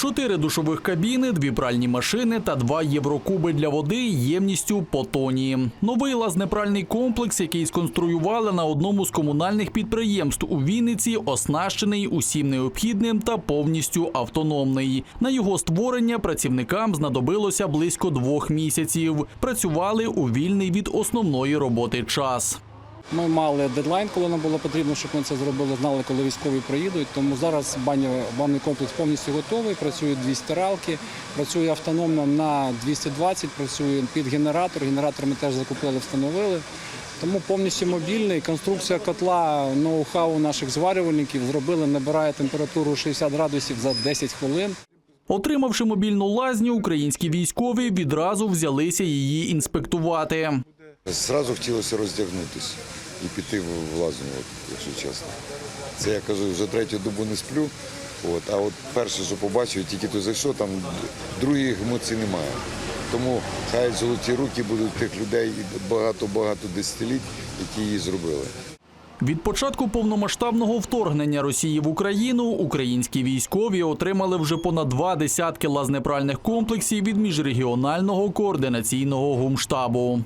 Чотири душових кабіни, дві пральні машини та два єврокуби для води ємністю по тоні. Новий лазнепральний комплекс, який сконструювали на одному з комунальних підприємств у Вінниці, оснащений усім необхідним та повністю автономний. На його створення працівникам знадобилося близько двох місяців. Працювали у вільний від основної роботи час. Ми мали дедлайн, коли нам було потрібно, щоб ми це зробили. Знали, коли військові приїдуть. Тому зараз банний комплекс повністю готовий. Працюють дві стиралки, працює автономно на 220, працює під генератор. Генератор ми теж закупили, встановили. Тому повністю мобільний. Конструкція котла, ноу-хау наших зварювальників зробили, набирає температуру 60 градусів за 10 хвилин. Отримавши мобільну лазню, українські військові відразу взялися її інспектувати. Зразу хотілося роздягнутися і піти в лазню, якщо чесно. Це я кажу, вже третю добу не сплю. От, а от перше, що побачив, тільки то зайшов, там других емоцій немає. Тому хай золоті руки будуть тих людей багато-багато десятиліть, які її зробили. Від початку повномасштабного вторгнення Росії в Україну українські військові отримали вже понад два десятки лазнепральних комплексів від міжрегіонального координаційного гумштабу.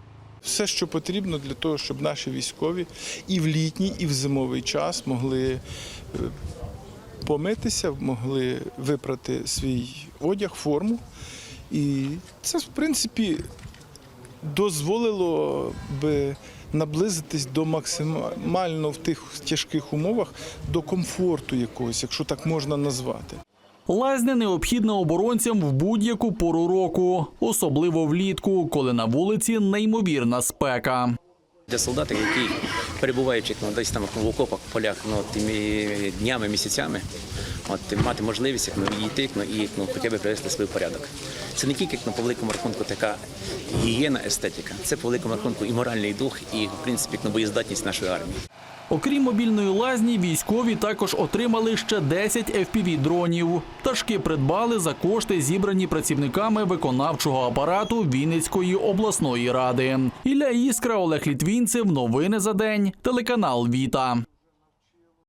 Все, що потрібно для того, щоб наші військові і в літній, і в зимовий час могли е, помитися, могли випрати свій одяг, форму. І це, в принципі, дозволило би наблизитись до максимально в тих тяжких умовах до комфорту якогось, якщо так можна назвати. Лазня необхідна оборонцям в будь-яку пору року, особливо влітку, коли на вулиці неймовірна спека. Для солдата, які перебуваючи ну, десь там в окопах, полях ну, тими днями, місяцями, от, мати можливість як, ну, йти ну, і ну, хоча б привести свій порядок. Це не тільки ну, по великому рахунку така гігієна, естетика, це по великому рахунку і моральний дух, і в принципі ну, боєздатність нашої армії. Окрім мобільної лазні, військові також отримали ще 10 FPV-дронів. Ташки придбали за кошти, зібрані працівниками виконавчого апарату Вінницької обласної ради. Ілля Іскра, Олег Літвінцев. Новини за день. Телеканал Віта.